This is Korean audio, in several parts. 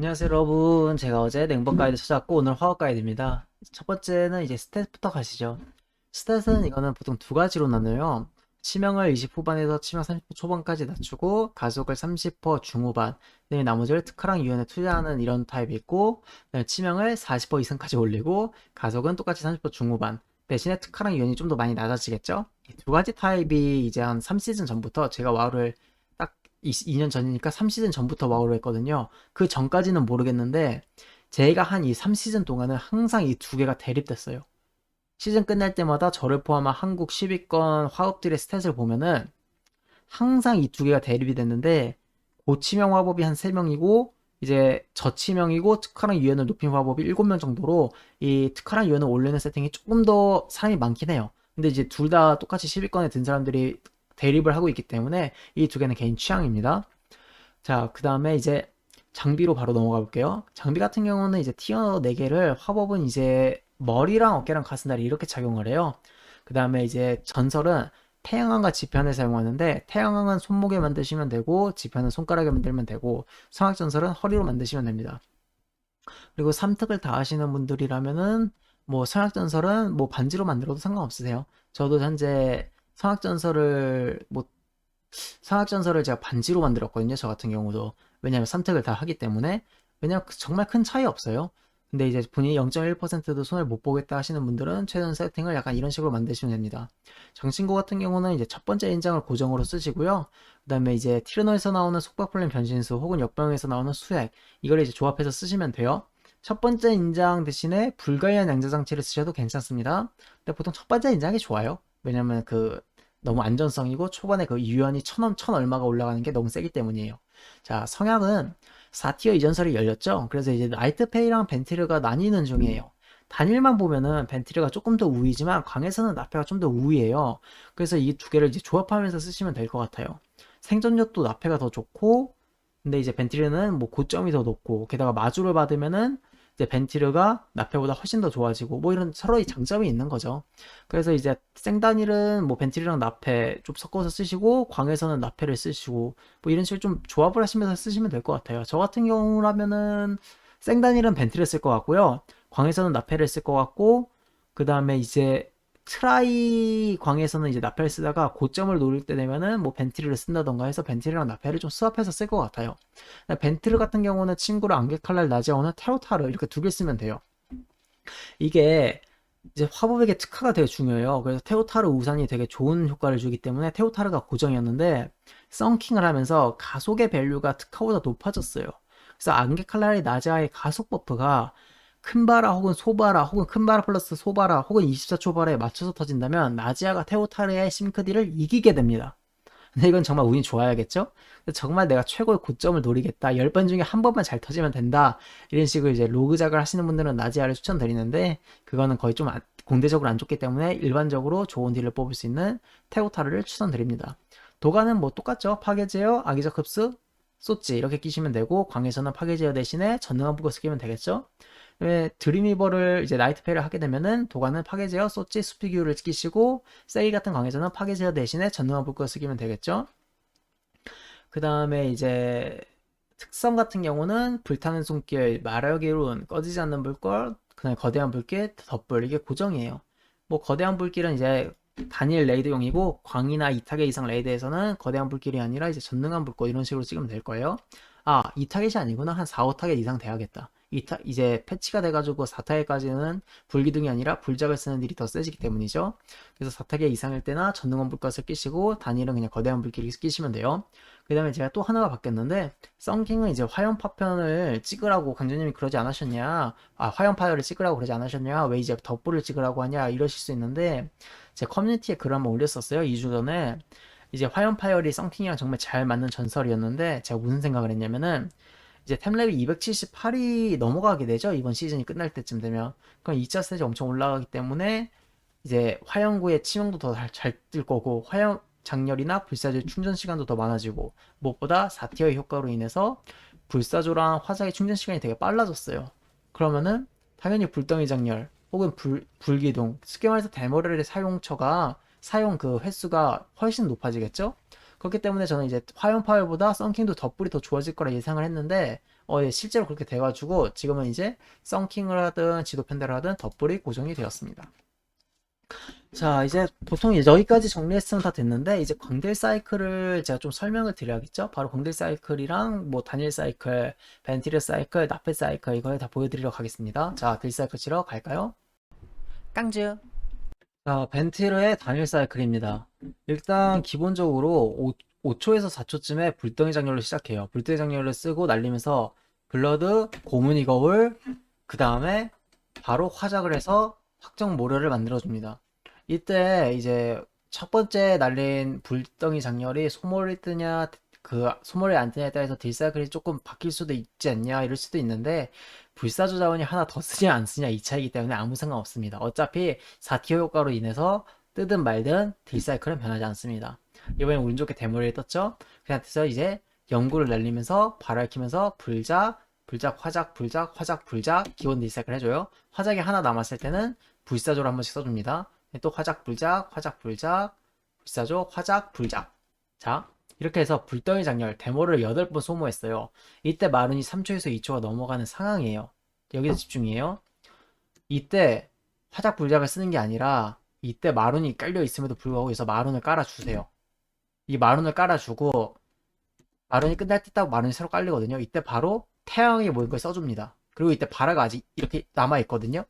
안녕하세요 여러분. 제가 어제 냉번 가이드 찾아왔고 오늘 화학 가이드입니다. 첫 번째는 이제 스탯부터 가시죠. 스탯은 이거는 보통 두 가지로 나눠요. 치명을 20 후반에서 치명 30% 초반까지 낮추고 가속을 30% 중후반. 그다음에 나머지를 특화랑 유연에 투자하는 이런 타입이 있고 치명을 40% 이상까지 올리고 가속은 똑같이 30% 중후반. 대신에 특화랑 유연이 좀 더 많이 낮아지겠죠? 이두 가지 타입이 이제 한 3시즌 전부터 제가 와우를 딱 2년 전이니까 3시즌 전부터 와우를 했거든요 그 전까지는 모르겠는데 제가 한 이 3시즌 동안은 항상 이 두 개가 대립됐어요. 시즌 끝날 때마다 저를 포함한 한국 10위권 화업들의 스탯을 보면은 항상 이 두 개가 대립이 됐는데 고치명 화법이 한 3명이고 이제 저치명이고 특화랑 유연을 높인 화법이 7명 정도로 이 특화랑 유연을 올리는 세팅이 조금 더 사람이 많긴 해요. 근데 이제 둘 다 똑같이 10위권에 든 사람들이 대립을 하고 있기 때문에 이 두 개는 개인 취향입니다. 자, 그 다음에 이제 장비로 바로 넘어가 볼게요. 장비 같은 경우는 이제 티어 4개를 화법은 이제 머리랑 어깨랑 가슴다리 이렇게 착용을 해요. 그 다음에 이제 전설은 태양왕과 지편을 사용하는데 태양왕은 손목에 만드시면 되고 지편은 손가락에 만들면 되고 성악전설은 허리로 만드시면 됩니다. 그리고 3특을 다 하시는 분들이라면은 뭐 성악전설은 뭐 반지로 만들어도 상관없으세요. 저도 현재 성악전설을 뭐 성악전설을 제가 반지로 만들었거든요. 저 같은 경우도. 왜냐면 선택을 다 하기 때문에. 왜냐면 그 정말 큰 차이 없어요. 근데 이제 본인이 0.1%도 손을 못 보겠다 하시는 분들은 최근 세팅을 약간 이런 식으로 만드시면 됩니다. 정신고 같은 경우는 이제 첫 번째 인장을 고정으로 쓰시고요. 그 다음에 이제 티르노에서 나오는 속박플랜 변신수 혹은 역병에서 나오는 수액 이걸 이제 조합해서 쓰시면 돼요. 첫 번째 인장 대신에 불가이한 양자 장치를 쓰셔도 괜찮습니다. 근데 보통 첫 번째 인장이 좋아요. 왜냐면 그 너무 안전성이고 초반에 그 유연이 천, 천 얼마가 올라가는 게 너무 세기 때문이에요. 자, 성향은 4티어 이전설이 열렸죠. 그래서 이제 나이트페이랑 벤티르가 나뉘는 중이에요. 단일만 보면은 벤티르가 조금 더 우위지만 광에서는 나페가 좀 더 우위예요. 그래서 이 두 개를 이제 조합하면서 쓰시면 될 것 같아요. 생존력도 나페가 더 좋고, 근데 이제 벤티르는 뭐 고점이 더 높고, 게다가 마주를 받으면은 이제 벤티르가 나페보다 훨씬 더 좋아지고 뭐 이런 서로의 장점이 있는 거죠. 그래서 이제 생단일은 뭐 벤티르랑 나페 좀 섞어서 쓰시고 광에서는 나페를 쓰시고 뭐 이런 식으로 좀 조합을 하시면서 쓰시면 될 것 같아요. 저 같은 경우라면은 생단일은 벤티를 쓸 것 같고요. 광에서는 나페를 쓸 것 같고 그 다음에 이제 트라이 광에서는 이제 나페를 쓰다가 고점을 노릴 때 되면은 뭐 벤트리를 쓴다던가 해서 벤트리랑 나페를 좀 수합해서 쓸 것 같아요. 벤트르 같은 경우는 친구로 안개칼날 나제오는 테오타르 이렇게 두 개 쓰면 돼요. 이게 이제 화법에게 특화가 되게 중요해요. 그래서 테오타르 우산이 되게 좋은 효과를 주기 때문에 테오타르가 고정이었는데 썬킹을 하면서 가속의 밸류가 특화보다 높아졌어요. 그래서 안개 칼날의 나자의 가속 버프가 큰 바라 혹은 소바라 혹은 큰 바라 플러스 소바라 혹은 24초 바라에 맞춰서 터진다면 나지아가 테오타르의 심크디를 이기게 됩니다. 근데 이건 정말 운이 좋아야겠죠? 정말 내가 최고의 고점을 노리겠다. 10번 중에 한 번만 잘 터지면 된다. 이런 식으로 이제 로그작을 하시는 분들은 나지아를 추천드리는데 그거는 거의 좀 공대적으로 안 좋기 때문에 일반적으로 좋은 딜을 뽑을 수 있는 테오타르를 추천드립니다. 도가는 뭐 똑같죠? 파괴제어, 악의적 흡수, 쏘지 이렇게 끼시면 되고 광에서는 파괴제어 대신에 전능한 부거 쓰기면 되겠죠? 드림이버를 이제 나이트페를 하게 되면은 도가는 파괴제어, 소치, 수피규를 끼시고 세일 같은 강에서는 파괴제어 대신에 전능한 불꽃 쓰기면 되겠죠. 그 다음에 이제 특성 같은 경우는 불타는 손길, 마력의 꺼지지 않는 불꽃, 그다음에 거대한 불길, 덧불 이게 고정이에요. 뭐 거대한 불길은 이제 단일 레이드용이고 광이나 2타겟 이상 레이드에서는 거대한 불길이 아니라 이제 전능한 불꽃 이런 식으로 찍으면 될 거예요. 아, 2타겟이 아니구나. 한 4, 5타겟 이상 돼야겠다. 이타, 이제 패치가 돼가지고 4타겟까지는 불기둥이 아니라 불작을 쓰는 일이 더 세지기 때문이죠. 그래서 4타겟 이상일 때나 전능원 불꽃을 끼시고 단일은 그냥 거대한 불길을 끼시면 돼요. 그 다음에 제가 또 하나가 바뀌었는데 썬킹은 이제 화염 파편을 찍으라고 강조님이 그러지 않으셨냐 아 화염 파열을 찍으라고 그러지 않으셨냐 왜 이제 덧불을 찍으라고 하냐 이러실 수 있는데 제 커뮤니티에 글을 한번 올렸었어요 2주 전에 이제 화염 파열이 썬킹이랑 정말 잘 맞는 전설이었는데 제가 무슨 생각을 했냐면은 이제 템랩이 278이 넘어가게 되죠. 이번 시즌이 끝날 때쯤 되면. 그럼 2차 스테이지 엄청 올라가기 때문에 이제 화염구의 치명도 더 잘 뜰 거고 화염 장렬이나 불사조 충전 시간도 더 많아지고 무엇보다 4티어의 효과로 인해서 불사조랑 화작의 충전 시간이 되게 빨라졌어요. 그러면은 당연히 불덩이 장렬 혹은 불, 불기둥 쉽게 말해서 대머리의 사용처가 사용 그 횟수가 훨씬 높아지겠죠? 그렇기 때문에 저는 이제 화염 파열보다 썬킹도 덧불이 더 좋아질 거라 예상을 했는데 어, 예, 실제로 그렇게 돼가지고 지금은 이제 썬킹을 하든 지도 편대를 하든 덧불이 고정이 되었습니다. 자, 이제 보통 여기까지 정리했으면 다 됐는데, 이제 광딜 사이클을 제가 좀 설명을 드려야겠죠? 바로 광딜 사이클이랑 뭐 단일 사이클, 벤티르 사이클, 나페 사이클, 이걸 다 보여드리러 가겠습니다. 자, 딜 사이클 치러 갈까요? 깡즈! 자, 벤티르의 단일 사이클입니다. 일단 기본적으로 5, 초에서 4초쯤에 불덩이 장렬로 시작해요. 불덩이 장렬을 쓰고 날리면서 블러드, 고문이 거울, 그 다음에 바로 화작을 해서 확정 모래를 만들어줍니다. 이때 이제 첫 번째 날린 불덩이 장렬이 소몰이 뜨냐 그 소몰이 안 뜨냐에 따라서 딜사이클이 조금 바뀔 수도 있지 않냐 이럴 수도 있는데 불사조 자원이 하나 더 쓰냐 안 쓰냐 이 차이기 때문에 아무 상관 없습니다. 어차피 4티어 효과로 인해서 뜨든 말든 딜사이클은 변하지 않습니다. 이번엔 운 좋게 대머리를 떴죠. 그래서 이제 연구를 날리면서 발을 키면서 불작 불작 화작 불작 화작 불작 기본 딜사이클 해줘요. 화작이 하나 남았을 때는 불사조를 한 번씩 써줍니다. 또 화작 불작 화작 불작 불사조 화작 불작 자 이렇게 해서 불덩이 장렬 데모를 8번 소모했어요. 이때 마룬이 3초에서 2초가 넘어가는 상황이에요. 여기서 집중이에요. 이때 화작 불작을 쓰는 게 아니라 이때 마룬이 깔려 있음에도 불구하고 여기서 마룬을 깔아주세요. 이 마룬을 깔아주고 마룬이 끝날 때딱 마룬이 새로 깔리거든요. 이때 바로 태양이 모인 걸 써줍니다. 그리고 이때 바라가 아직 이렇게 남아있거든요.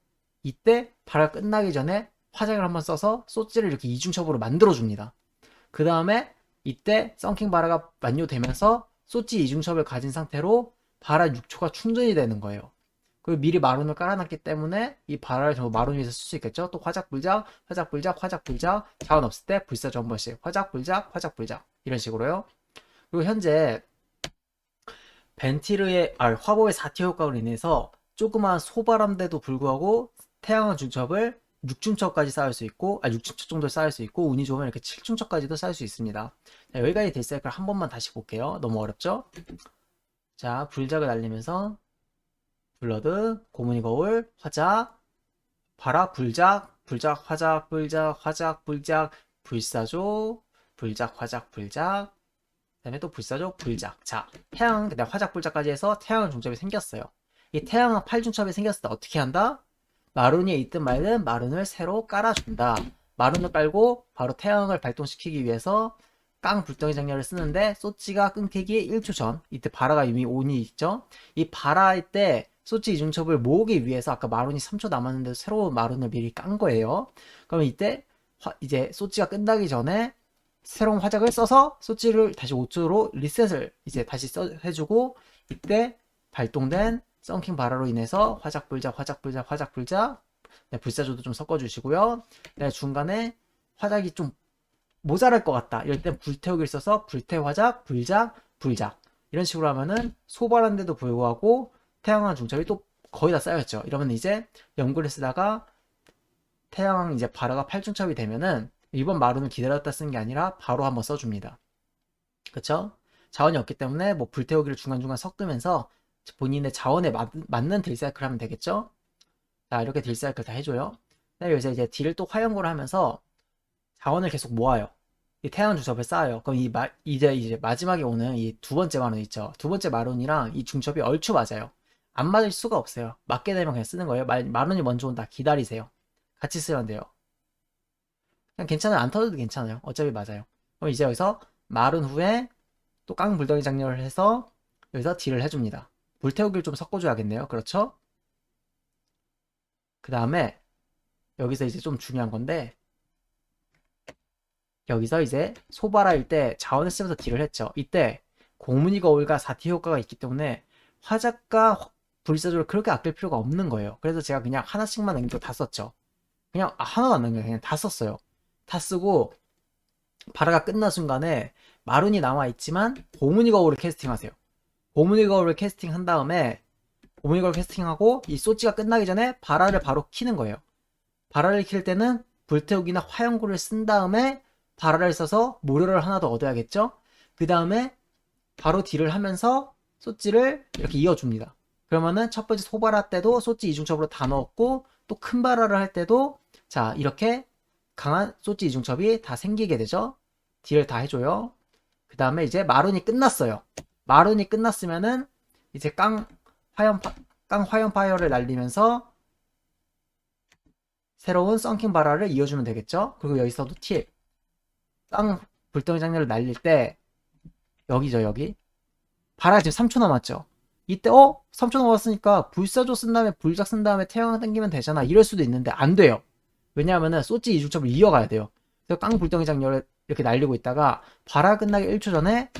이때 바라 끝나기 전에 화장을 한번 써서 소찌를 이렇게 이중첩으로 만들어줍니다. 그 다음에 이때 썬킹 바라가 완료되면서 소찌 이중첩을 가진 상태로 바라 6초가 충전이 되는 거예요. 그리고 미리 마룬을 깔아놨기 때문에 이 바라를 전부 마룬 위에서 쓸 수 있겠죠. 또 화작 불작, 화작 불작, 화작 불작, 자원 없을 때 불사조 한 번씩 화작 불작, 화작 불작 이런 식으로요. 그리고 현재 벤티르의 아, 화보의 4티어 효과로 인해서 조그마한 소바람대도 불구하고 태양의 중첩을 6중첩까지 쌓을 수 있고, 아, 6중첩 정도 쌓을 수 있고, 운이 좋으면 이렇게 7중첩까지도 쌓을 수 있습니다. 자, 여기까지 딜사이클 한 번만 다시 볼게요. 너무 어렵죠? 자, 불작을 날리면서, 블러드, 고문이 거울, 화작, 바라, 불작, 불작, 화작, 불작, 화작, 불작, 불사조, 불작, 화작, 불작, 그 다음에 또 불사조, 불작. 자, 태양, 그 다음 화작, 불작까지 해서 태양은 중첩이 생겼어요. 이 태양은 8중첩이 생겼을 때 어떻게 한다? 마룬이 있든 말든 마룬을 새로 깔아준다. 마룬을 깔고 바로 태양을 발동시키기 위해서 깡 불덩이 장렬을 쓰는데 소치가 끊기기 1초 전 이때 바라가 이미 온이 있죠. 이 바라일 때 소치 이중첩을 모으기 위해서 아까 마룬이 3초 남았는데 새로운 마룬을 미리 깐 거예요. 그러면 이때 화- 이제 소치가 끝나기 전에 새로운 화작을 써서 소치를 다시 5초로 리셋을 이제 다시 써, 해주고 이때 발동된 썬킹 바라로 인해서 화작 불작 화작 불작 화작 불작 네, 불사조도 좀 섞어주시고요. 네, 중간에 화작이 좀 모자랄 것 같다. 이럴 땐 불태우기를 써서 불태 화작 불작 불작 이런 식으로 하면은 소발한데도 불구하고 태양왕 중첩이 또 거의 다 쌓였죠. 이러면 이제 연구를 쓰다가 태양왕 이제 바라가 8중첩이 되면은 이번 마루는 기다렸다 쓴게 아니라 바로 한번 써줍니다. 그쵸? 자원이 없기 때문에 뭐 불태우기를 중간중간 섞으면서 본인의 자원에 맞, 맞는 딜사이클 하면 되겠죠? 자, 이렇게 딜사이클 다 해줘요. 여기서 이제 딜을 또 화연고를 하면서 자원을 계속 모아요. 이 태양 중첩을 쌓아요. 그럼 이 마, 이제 이제 마지막에 오는 이 두 번째 마룬 있죠. 두 번째 마룬이랑 이 중첩이 얼추 맞아요. 안 맞을 수가 없어요. 맞게 되면 그냥 쓰는 거예요. 마, 마룬이 먼저 온다. 기다리세요. 같이 쓰면 돼요. 그냥 괜찮아요. 안 터져도 괜찮아요. 어차피 맞아요. 그럼 이제 여기서 마룬 후에 또 깡 불덩이 장렬을 해서 여기서 딜을 해줍니다. 불태우기를 좀 섞어줘야겠네요. 그렇죠? 그 다음에 여기서 이제 좀 중요한 건데 여기서 이제 소바라일 때 자원을 쓰면서 딜을 했죠. 이때 공문이 거울과 사티 효과가 있기 때문에 화작과 불사조를 그렇게 아낄 필요가 없는 거예요. 그래서 제가 그냥 하나씩만 남기고 다 썼죠. 그냥 아, 하나도 안 남겨요. 그냥 다 썼어요. 다 쓰고 바라가 끝난 순간에 마룬이 남아있지만 고문이 거울을 캐스팅하세요. 고문이 거울을 캐스팅 한 다음에 고문이 거울 캐스팅하고 이 소치가 끝나기 전에 바라를 바로 키는 거예요. 바라를 킬 때는 불태우기나 화염구를 쓴 다음에 바라를 써서 모료를 하나 더 얻어야겠죠? 그 다음에 바로 딜을 하면서 소찌를 이렇게 이어줍니다. 그러면은 첫 번째 소바라 때도 소찌 이중첩으로 다 넣었고 또큰 바라를 할 때도 자 이렇게 강한 소찌 이중첩이 다 생기게 되죠. 딜을 다 해줘요. 그 다음에 이제 마룬이 끝났어요. 마룬이 끝났으면은 이제 깡 화염 파, 깡 화염 파이어를 날리면서 새로운 썬킹 바라를 이어주면 되겠죠. 그리고 여기서도 팁. 깡 불덩이 장렬을 날릴 때 여기죠 여기. 바라 지금 3초 남았죠. 이때 어 3초 남았으니까 불사조 쓴 다음에 불작 쓴 다음에 태양 당기면 되잖아. 이럴 수도 있는데 안 돼요. 왜냐하면은 소찌 이중첩을 이어가야 돼요. 그래서 깡 불덩이 장렬을 이렇게 날리고 있다가 바라 끝나기 1초 전에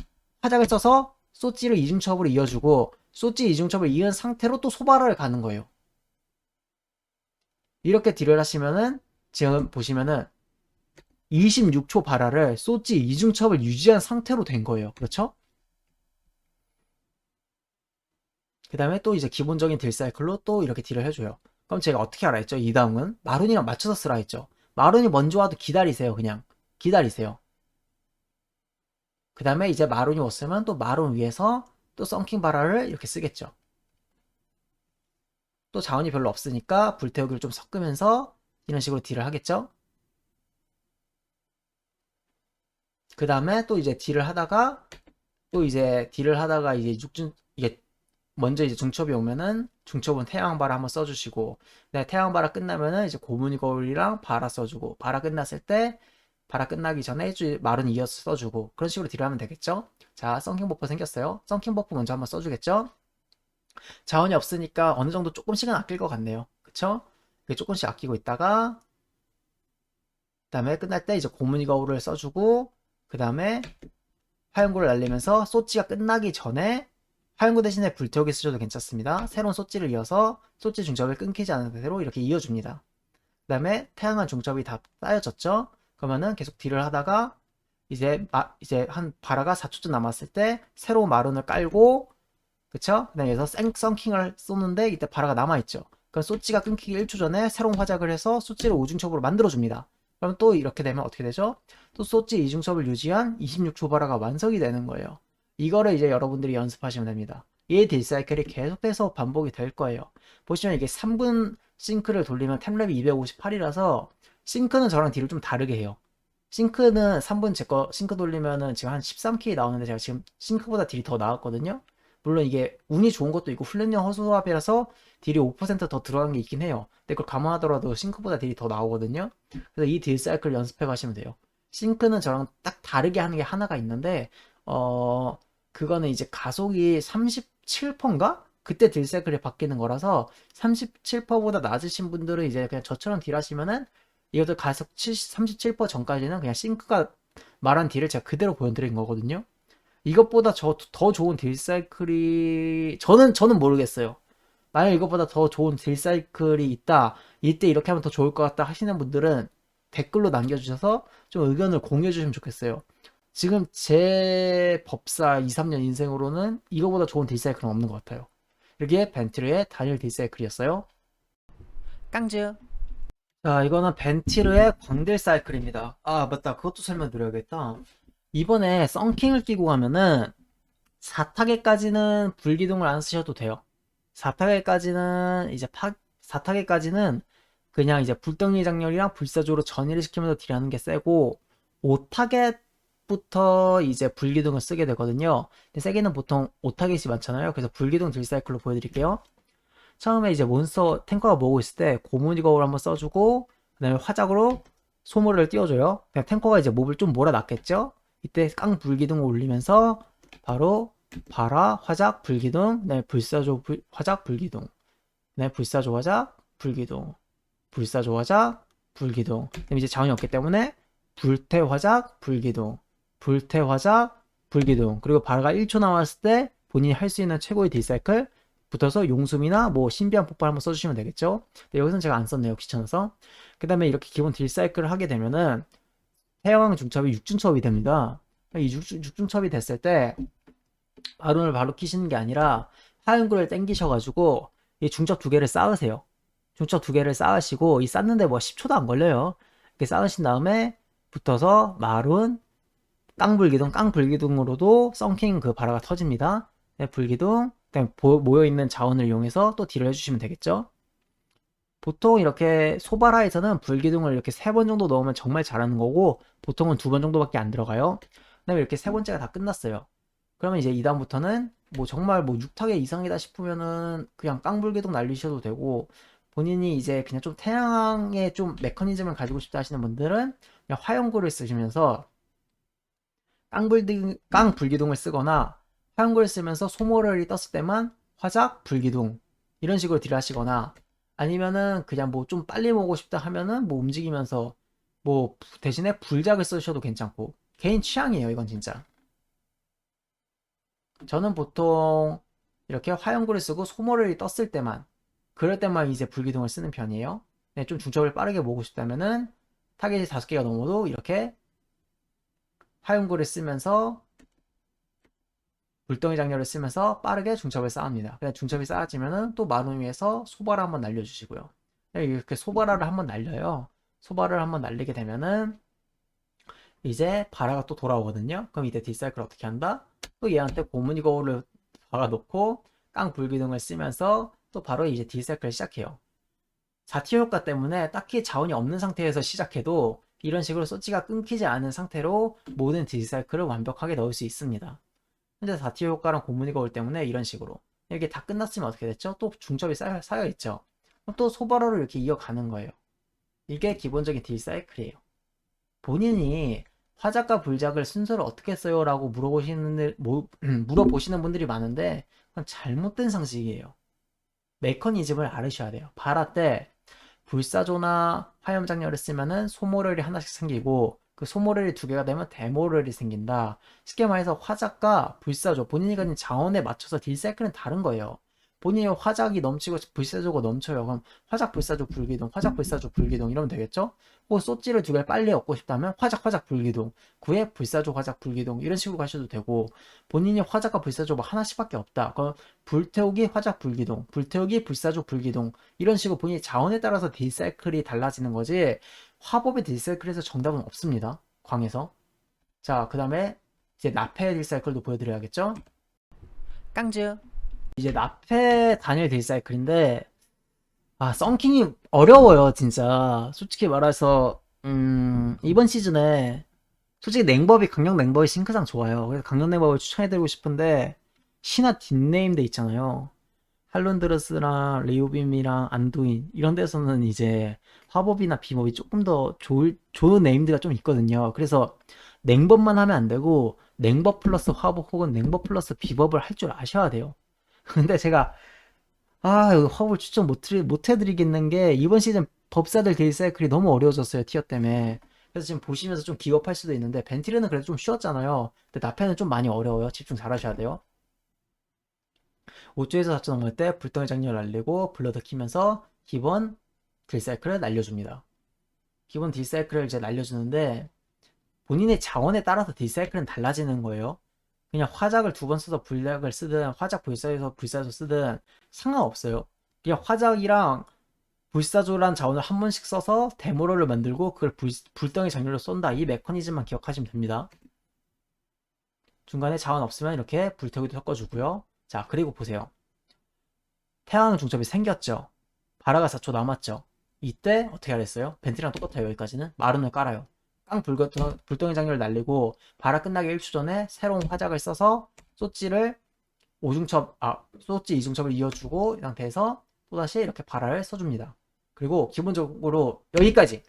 화작을 써서 소찌를 이중첩으로 이어주고 소찌 이중첩을 이은 상태로 또 소바라를 가는 거예요. 이렇게 딜을 하시면은 지금 보시면은 26초 바라를 소찌 이중첩을 유지한 상태로 된 거예요. 그렇죠? 그 다음에 또 이제 기본적인 딜 사이클로 또 이렇게 딜을 해줘요. 그럼 제가 어떻게 알아 했죠? 이 다음은 마룬이랑 맞춰서 쓰라 했죠. 마룬이 먼저 와도 기다리세요. 그냥 기다리세요. 그 다음에 이제 마룬이 왔으면 또 마룬 위에서 또 썬킹 바라를 이렇게 쓰겠죠. 또 자원이 별로 없으니까 불태우기를 좀 섞으면서 이런 식으로 딜을 하겠죠. 그 다음에 또 이제 딜을 하다가 또 이제 딜을 하다가 이제 육중 이게 먼저 이제 중첩이 오면은 중첩은 태양바라 한번 써주시고 네, 태양바라 끝나면은 이제 고문이 거울이랑 바라 써주고 바라 끝났을 때 바라 끝나기 전에 말은 이어서 써주고 그런 식으로 딜을 하면 되겠죠 자 썬킹 버프 생겼어요 썬킹 버프 먼저 한번 써주겠죠 자원이 없으니까 어느 정도 조금씩은 아낄 것 같네요 그쵸 조금씩 아끼고 있다가 그 다음에 끝날 때 이제 고문이 거울을 써주고 그 다음에 화염구를 날리면서 소치가 끝나기 전에 화염구 대신에 불태우기 쓰셔도 괜찮습니다. 새로운 소찌를 이어서 소찌 중첩을 끊기지 않은 대로 이렇게 이어줍니다. 그 다음에 태양한 중첩이 다 쌓여졌죠? 그러면은 계속 딜을 하다가 이제 마, 이제 한 바라가 4초쯤 남았을 때 새로운 마룬을 깔고 그쵸? 그 다음에 여기서 생, 썬킹을 쏘는데 이때 바라가 남아있죠. 그럼 소찌가 끊기기 1초 전에 새로운 화작을 해서 소찌를 오중첩으로 만들어줍니다. 그럼 또 이렇게 되면 어떻게 되죠? 또 소찌 이중첩을 유지한 26초 바라가 완성이 되는 거예요. 이거를 이제 여러분들이 연습하시면 됩니다. 이 딜사이클이 계속해서 반복이 될 거예요. 보시면 이게 3분 싱크를 돌리면 템랩이 258이라서 싱크는 저랑 딜을 좀 다르게 해요. 싱크는 3분 제 거 싱크 돌리면은 지금 한 13K 나오는데 제가 지금 싱크보다 딜이 더 나왔거든요. 물론 이게 운이 좋은 것도 있고 훈련용 허수아비라서 딜이 5%더 들어간 게 있긴 해요. 근데 그걸 감안하더라도 싱크보다 딜이 더 나오거든요. 그래서 이 딜 사이클 연습해 가시면 돼요. 싱크는 저랑 딱 다르게 하는 게 하나가 있는데 어 그거는 이제 가속이 37%인가? 그때 딜 사이클이 바뀌는 거라서 37%보다 낮으신 분들은 이제 그냥 저처럼 딜하시면은 이것도 가속 37% 전까지는 그냥 싱크가 말한 딜을 제가 그대로 보여드린 거거든요. 이것보다 저, 더 좋은 딜 사이클이 저는 저는 모르겠어요. 만약 이것보다 더 좋은 딜 사이클이 있다. 이때 이렇게 하면 더 좋을 것 같다 하시는 분들은 댓글로 남겨주셔서 좀 의견을 공유해 주시면 좋겠어요. 지금 제 법사 2, 3년 인생으로는 이거보다 좋은 딜 사이클은 없는 것 같아요. 여기에 벤티르의 단일 딜 사이클이었어요. 깡즈. 자, 이거는 벤티르의 광딜 사이클입니다. 아, 맞다. 그것도 설명드려야겠다. 이번에 썬킹을 끼고 가면은 4타겟까지는 불기둥을 안 쓰셔도 돼요. 4타겟까지는 이제 파, 4타겟까지는 그냥 이제 불덩이 장렬이랑 불사조로 전이를 시키면서 딜하는 게 세고 5타겟 부터 이제 불기둥을 쓰게 되거든요. 근데 세게는 보통 오타겟이 많잖아요. 그래서 불기둥 딜 사이클로 보여드릴게요. 처음에 이제 몬스터 탱커가 모으고 있을 때 고무니 거울 한번 써주고 그 다음에 화작으로 소모를 띄워줘요. 그냥 탱커가 이제 몹을 좀 몰아놨겠죠. 이때 깡 불기둥을 올리면서 바로 바라 화작 불기둥 네 불사조 불, 화작 불기둥. 네 불사조 화작 불기둥. 불사조 화작 불기둥. 그럼 이제 자원이 없기 때문에 불태 화작 불기둥. 불태 화작, 불기둥. 그리고 발가 1초 남았을 때 본인이 할 수 있는 최고의 딜사이클 붙어서 용숨이나 뭐 신비한 폭발 한번 써주시면 되겠죠. 여기서는 제가 안 썼네요. 귀찮아서. 그 다음에 이렇게 기본 딜사이클을 하게 되면은 태양 중첩이 6중첩이 됩니다. 이 6중, 첩이 됐을 때 바론을 바로 키시는 게 아니라 하얀구를 땡기셔가지고 이 중첩 두 개를 쌓으세요. 중첩 두 개를 쌓으시고 이 쌓는데 뭐 10초도 안 걸려요. 이렇게 쌓으신 다음에 붙어서 마룬, 깡불기둥, 깡불기둥으로도 썬킹 그 바라가 터집니다. 네, 불기둥, 그다음에 모여 있는 자원을 이용해서 또 딜을 해주시면 되겠죠. 보통 이렇게 소바라에서는 불기둥을 이렇게 세 번 정도 넣으면 정말 잘하는 거고 보통은 두 번 정도밖에 안 들어가요. 그다음에 이렇게 세 번째가 다 끝났어요. 그러면 이제 이 다음부터는 뭐 정말 뭐 6타겟 이상이다 싶으면은 그냥 깡불기동 날리셔도 되고 본인이 이제 그냥 좀 태양의 좀 메커니즘을 가지고 싶다 하시는 분들은 그냥 화염구를 쓰시면서 깡불기, 깡불기둥을 쓰거나 화염구를 쓰면서 소모럴이 떴을 때만 화작, 불기둥 이런 식으로 딜 하시거나 아니면은 그냥 뭐 좀 빨리 먹고 싶다 하면은 뭐 움직이면서 뭐 대신에 불작을 쓰셔도 괜찮고 개인 취향이에요 이건 진짜. 저는 보통 이렇게 화염구를 쓰고 소모럴이 떴을 때만 그럴 때만 이제 불기둥을 쓰는 편이에요. 네, 좀 중첩을 빠르게 모으고 싶다면은 타겟이 다섯 개가 넘어도 이렇게 화염구를 쓰면서 불덩이 장렬을 쓰면서 빠르게 중첩을 쌓습니다. 그냥 중첩이 쌓아지면은 또 마룬 위에서 소바라 한번 날려주시고요. 네, 이렇게 소바라를 한번 날려요. 소바라를 한번 날리게 되면은 이제 바라가 또 돌아오거든요. 그럼 이때 딜사이클 어떻게 한다? 또 얘한테 고무니 거울을 박아놓고 깡 불기둥을 쓰면서 또 바로 이제 딜사이클을 시작해요. 4티어 효과 때문에 딱히 자원이 없는 상태에서 시작해도 이런 식으로 소치가 끊기지 않은 상태로 모든 딜사이클을 완벽하게 넣을 수 있습니다. 현재 4티어 효과랑 고문이 거울 때문에 이런 식으로 이게 다 끝났으면 어떻게 됐죠? 또 중첩이 쌓여, 있죠. 그럼 또 소바로를 이렇게 이어가는 거예요. 이게 기본적인 딜 사이클이에요. 본인이 화작과 불작을 순서를 어떻게 써요? 라고 물어보시는, 뭐, 물어보시는 분들이 많은데 그건 잘못된 상식이에요. 메커니즘을 알으셔야 돼요. 바라 때 불사조나 화염장렬을 쓰면은 소모럴이 하나씩 생기고 그 소모럴이 두 개가 되면 데모럴이 생긴다. 쉽게 말해서 화작과 불사조 본인이 가진 자원에 맞춰서 딜사이클은 다른 거예요. 본인이 화작이 넘치고 불사조가 넘쳐요. 그럼 화작 불사조 불기둥, 화작 불사조 불기둥 이러면 되겠죠? 혹은 소찌를 두 개를 빨리 얻고 싶다면 화작 화작 불기둥, 구에 불사조 화작 불기둥 이런 식으로 가셔도 되고 본인이 화작과 불사조가 하나씩밖에 없다. 그럼 불태우기 화작 불기둥, 불태우기 불사조 불기둥 이런 식으로 본인이 자원에 따라서 딜사이클이 달라지는 거지 화법의 딜사이클에서 정답은 없습니다. 광에서. 자, 그 다음에 이제 나페 딜사이클도 보여드려야겠죠? 깡즈. 이제 나페 단일 딜사이클인데, 아, 썬킹이 어려워요, 진짜. 솔직히 말해서, 음, 이번 시즌에, 솔직히 냉법이, 강력 냉법이 싱크상 좋아요. 그래서 강력 냉법을 추천해드리고 싶은데, 신화 뒷네임드 있잖아요. 할론드러스랑 레오빔이랑 안두인 이런 데서는 이제 화법이나 비법이 조금 더 좋을, 좋은 네임드가 좀 있거든요. 그래서 냉법만 하면 안 되고 냉법 플러스 화법 혹은 냉법 플러스 비법을 할 줄 아셔야 돼요. 근데 제가 아 화법을 추천 못, 못 해드리겠는 게 이번 시즌 법사들 딜 사이클이 너무 어려워졌어요 티어 때문에 그래서 지금 보시면서 좀 기겁할 수도 있는데 벤티르는 그래도 좀 쉬웠잖아요 근데 나페는 좀 많이 어려워요 집중 잘 하셔야 돼요 5조에서 4조 넘을 때 불덩이 장렬 날리고 블러드 키면서 기본 딜사이클을 날려줍니다. 기본 딜사이클을 이제 날려주는데 본인의 자원에 따라서 딜사이클은 달라지는 거예요. 그냥 화작을 두 번 써서 불작을 쓰든 화작 불사에서 불사조 쓰든 상관없어요. 그냥 화작이랑 불사조란 자원을 한 번씩 써서 데모로를 만들고 그걸 불, 불덩이 장렬로 쏜다. 이 메커니즘만 기억하시면 됩니다. 중간에 자원 없으면 이렇게 불태우기도 섞어주고요. 자, 그리고 보세요. 태양 중첩이 생겼죠. 바라가 4초 남았죠. 이때 어떻게 하랬어요? 벤티랑 똑같아요. 여기까지는 마른을 깔아요. 깡 불거ton, 불덩이 장렬 날리고 바라 끝나기 1초 전에 새로운 화작을 써서 소찌를 5중첩, 아, 소찌 2중첩을 이어주고 이 상태에서 또다시 이렇게 바라를 써줍니다. 그리고 기본적으로 여기까지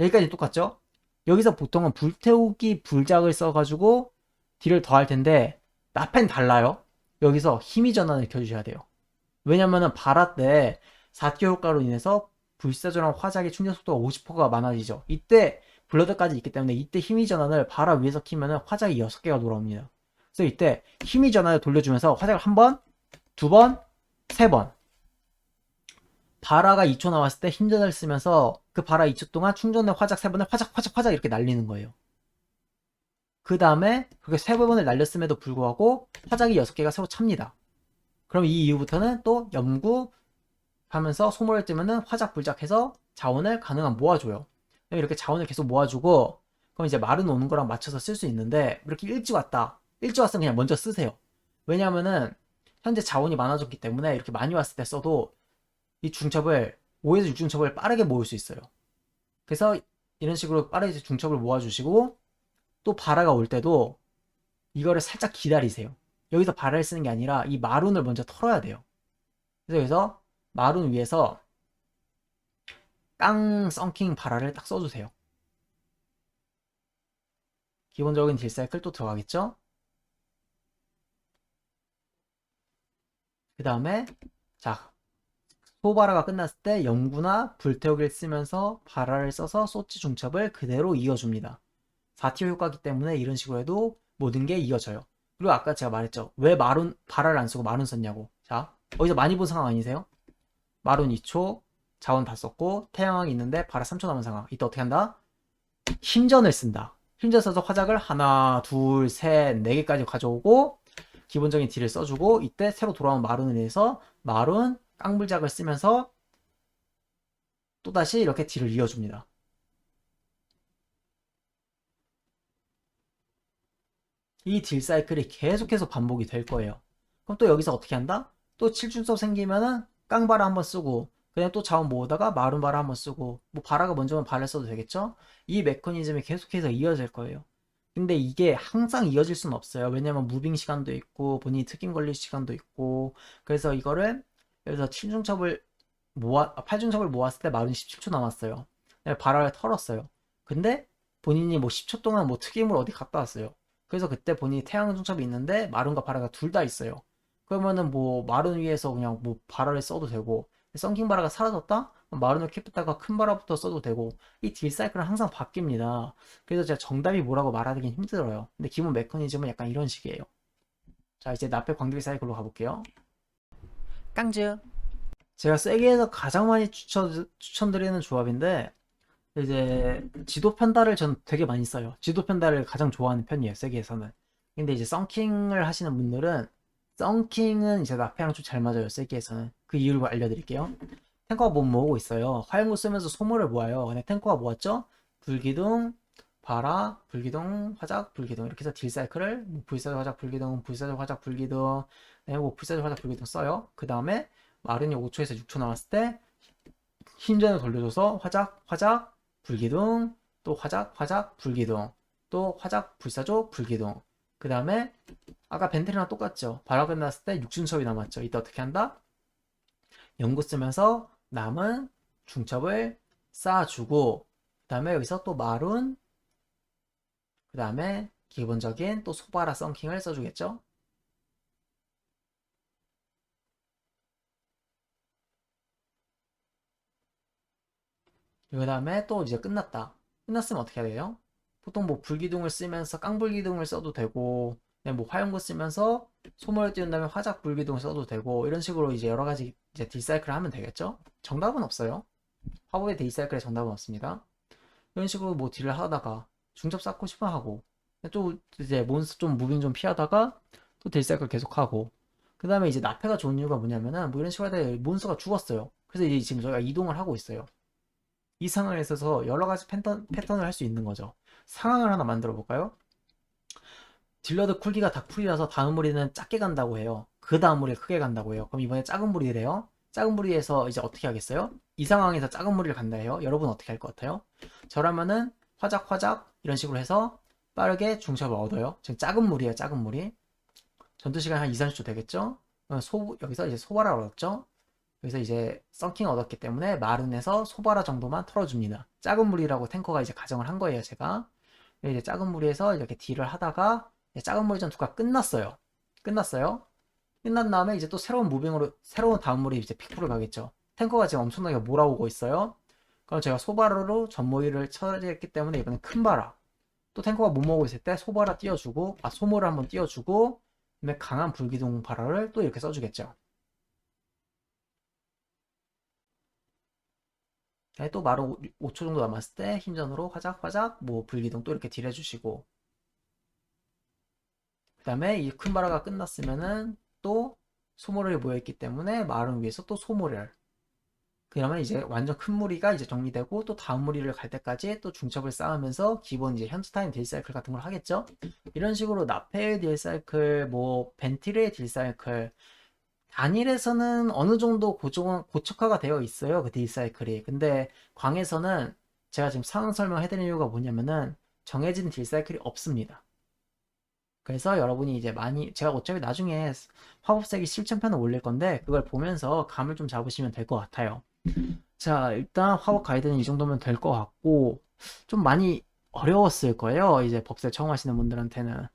여기까지 똑같죠? 여기서 보통은 불태우기 불작을 써가지고 딜을 더 할 텐데 나펜 달라요. 여기서 힘의 전환을 켜주셔야 돼요. 왜냐면은 바라 때 4티어 효과로 인해서 불사조랑 화작의 충전 속도가 50%가 많아지죠. 이때 블러드까지 있기 때문에 이때 힘의 전환을 바라 위에서 키면은 화작이 6개가 돌아옵니다. 그래서 이때 힘의 전환을 돌려주면서 화작을 한 번, 두 번, 세 번. 바라가 2초 나왔을 때 힘 전환을 쓰면서 그 바라 2초 동안 충전된 화작 세 번을 화작, 화작, 화작 이렇게 날리는 거예요. 그 다음에 그렇게 세 번을 날렸음에도 불구하고 화작이 6개가 새로 찹니다. 그럼 이 이후부터는 또 염구 하면서 소모를 뜨면은 화작 불작해서 자원을 가능한 모아줘요. 이렇게 자원을 계속 모아주고 그럼 이제 마른 오는 거랑 맞춰서 쓸 수 있는데 이렇게 일찍 왔다. 일찍 왔으면 그냥 먼저 쓰세요. 왜냐하면은 현재 자원이 많아졌기 때문에 이렇게 많이 왔을 때 써도 이 중첩을 5에서 6중첩을 빠르게 모을 수 있어요. 그래서 이런 식으로 빠르게 중첩을 모아주시고 또 바라가 올 때도 이거를 살짝 기다리세요. 여기서 바라를 쓰는 게 아니라 이 마룬을 먼저 털어야 돼요. 그래서 여기서 마룬 위에서 깡 썬킹 바라를 딱 써주세요. 기본적인 딜사이클 또 들어가겠죠? 그 다음에 자 소바라가 끝났을 때 영구나 불태우기를 쓰면서 바라를 써서 소치 중첩을 그대로 이어줍니다. 4티어 효과기 때문에 이런 식으로 해도 모든 게 이어져요. 그리고 아까 제가 말했죠. 왜 마룬 바라를 안 쓰고 마룬 썼냐고. 자 어디서 많이 본 상황 아니세요? 마룬 2초 자원 다 썼고 태양왕이 있는데 바라 3초 남은 상황. 이때 어떻게 한다? 힘전을 쓴다. 힘전 써서 화작을 하나, 둘, 셋, 네 개까지 가져오고 기본적인 딜을 써주고 이때 새로 돌아온 마룬에 대해서 마룬 깡불작을 쓰면서 또다시 이렇게 딜을 이어줍니다. 이 딜 사이클이 계속해서 반복이 될 거예요. 그럼 또 여기서 어떻게 한다? 또 7중섭 생기면은 깡바라 한번 쓰고 그냥 또 자원 모으다가 마룬바라 한번 쓰고 뭐 바라가 먼저면 바를 써도 되겠죠? 이 메커니즘이 계속해서 이어질 거예요. 근데 이게 항상 이어질 수는 없어요. 왜냐면 무빙 시간도 있고 본인이 특임 걸릴 시간도 있고 그래서 이거를 여기서 7중첩을 모아 8중첩을 모았을 때 마룬 17초 남았어요. 네, 바라를 털었어요. 근데 본인이 뭐 10초 동안 뭐 특임을 어디 갔다 왔어요. 그래서 그때 본인이 태양 중첩이 있는데 마룬과 바라가 둘 다 있어요. 그러면은 뭐 마룬 위에서 그냥 뭐 바라를 써도 되고 썬킹 바라가 사라졌다? 마룬을 캡했다가 큰 바라부터 써도 되고 이 딜 사이클은 항상 바뀝니다. 그래서 제가 정답이 뭐라고 말하기는 힘들어요. 근데 기본 메커니즘은 약간 이런 식이에요. 자 이제 나페 광대기 사이클로 가볼게요. 깡즈 제가 세게 해서 가장 많이 추천, 추천드리는 조합인데 이제 지도 편달을 전 되게 많이 써요. 지도 편달을 가장 좋아하는 편이에요. 세계에서는. 근데 이제 썬킹을 하시는 분들은 썬킹은 이제 나페랑 좀 잘 맞아요. 세계에서는. 그 이유를 알려드릴게요. 탱커가 못 모으고 있어요. 화염구 쓰면서 소모를 모아요. 근데 탱커가 모았죠? 불기둥, 바라, 불기둥, 화작, 불기둥 이렇게 해서 딜 사이클을 뭐 불사조 화작, 불기둥, 불사조 화작, 불기둥, 네, 뭐 불사조 화작, 불기둥 써요. 그 다음에 마른이 5초에서 6초 나왔을 때 힘전을 돌려줘서 화작, 화작, 불기둥, 또 화작, 화작, 불기둥, 또 화작, 불사조, 불기둥. 그 다음에 아까 벤틀이랑 똑같죠. 바라 끝났을 때 6중첩이 남았죠. 이때 어떻게 한다? 연구 쓰면서 남은 중첩을 쌓아주고 그 다음에 여기서 또 마룬 그 다음에 기본적인 또 소바라 썬킹을 써주겠죠. 그 다음에 또 이제 끝났다. 끝났으면 어떻게 해야 돼요? 보통 뭐 불기둥을 쓰면서 깡불기둥을 써도 되고 네, 뭐 화용구 쓰면서 소모를 띄운 다음에 화작 불기둥을 써도 되고 이런 식으로 이제 여러 가지 이제 딜사이클을 하면 되겠죠? 정답은 없어요. 화보의 딜사이클에 정답은 없습니다. 이런 식으로 뭐 딜을 하다가 중첩 쌓고 싶어 하고 또 이제 몬스터 좀 무빙 좀 피하다가 또 딜사이클 계속 하고 그 다음에 이제 나페가 좋은 이유가 뭐냐면은 뭐 이런 식으로 하다가 몬스터가 죽었어요. 그래서 이제 지금 저희가 이동을 하고 있어요. 이 상황에 있어서 여러 가지 패턴, 패턴을 할 수 있는 거죠. 상황을 하나 만들어 볼까요? 딜러드 쿨기가 다 풀이라서 다음 무리는 작게 간다고 해요. 그 다음 무리를 크게 간다고 해요. 그럼 이번에 작은 무리래요. 작은 무리에서 이제 어떻게 하겠어요? 이 상황에서 작은 무리를 간다 해요. 여러분 어떻게 할 것 같아요? 저라면은 화작 화작 이런 식으로 해서 빠르게 중첩을 얻어요. 지금 작은 무리예요. 작은 무리. 전투 시간 한 2, 30초 되겠죠? 소, 여기서 이제 소바라 얻었죠? 여기서 이제 썬킹 얻었기 때문에 마른에서 소바라 정도만 털어줍니다. 작은 무리라고 탱커가 이제 가정을 한 거예요, 제가. 이제 작은 무리에서 이렇게 딜을 하다가 작은 무리 전투가 끝났어요. 끝났어요. 끝난 다음에 이제 또 새로운 무빙으로 새로운 다음 무리 이제 픽프로 가겠죠. 탱커가 지금 엄청나게 몰아오고 있어요. 그럼 제가 소바라로 전모위를 처리했기 때문에 이번엔 큰 바라. 또 탱커가 못 먹고 있을 때 소바라 띄워주고 아 소모를 한번 띄워주고 그다음에 강한 불기둥 바라를 또 이렇게 써주겠죠. 또 마루 5초 정도 남았을 때 힘전으로 화작 화작 뭐 불기둥 또 이렇게 딜 해주시고 그 다음에 이큰 바라가 끝났으면은 또 소모를 모여있기 때문에 마른 위에서 또 소모를 그러면 이제 완전 큰 무리가 이제 정리되고 또 다음 무리를 갈 때까지 또 중첩을 쌓으면서 기본 이제 현재 타임 딜 사이클 같은 걸 하겠죠. 이런 식으로 나페의 딜 사이클, 뭐 벤틸의 딜 사이클 단일에서는 어느 정도 고정, 고척화가 되어 있어요. 그 딜 사이클이. 근데 광에서는 제가 지금 상황 설명해드린 이유가 뭐냐면은 정해진 딜 사이클이 없습니다. 그래서 여러분이 이제 많이 제가 어차피 나중에 화법색이 실전편을 올릴 건데 그걸 보면서 감을 좀 잡으시면 될 것 같아요. 자, 일단 화법 가이드는 이 정도면 될 것 같고 좀 많이 어려웠을 거예요. 이제 법색 처음 하시는 분들한테는.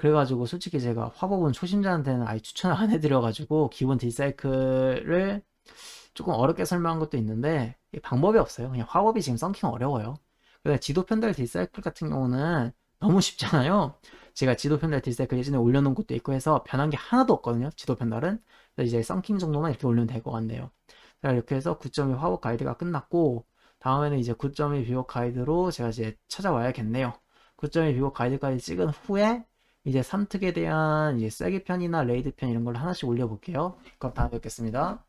그래가지고 솔직히 제가 화법은 초심자한테는 아예 추천을 안 해드려가지고 기본 딜사이클을 조금 어렵게 설명한 것도 있는데 방법이 없어요. 그냥 화법이 지금 썬킹 어려워요. 근데 지도 편달 딜사이클 같은 경우는 너무 쉽잖아요. 제가 지도 편달 딜사이클 예전에 올려놓은 것도 있고 해서 변한 게 하나도 없거든요. 지도 편달은. 이제 썬킹 정도만 이렇게 올리면 될 것 같네요. 자, 이렇게 해서 9.2 화법 가이드가 끝났고 다음에는 이제 9.2 비법 가이드로 제가 이제 찾아와야겠네요. 9.2 비법 가이드까지 찍은 후에 이제 3특에 대한 이제 세기 편이나 레이드 편 이런 걸 하나씩 올려볼게요. 그럼 다음에 뵙겠습니다.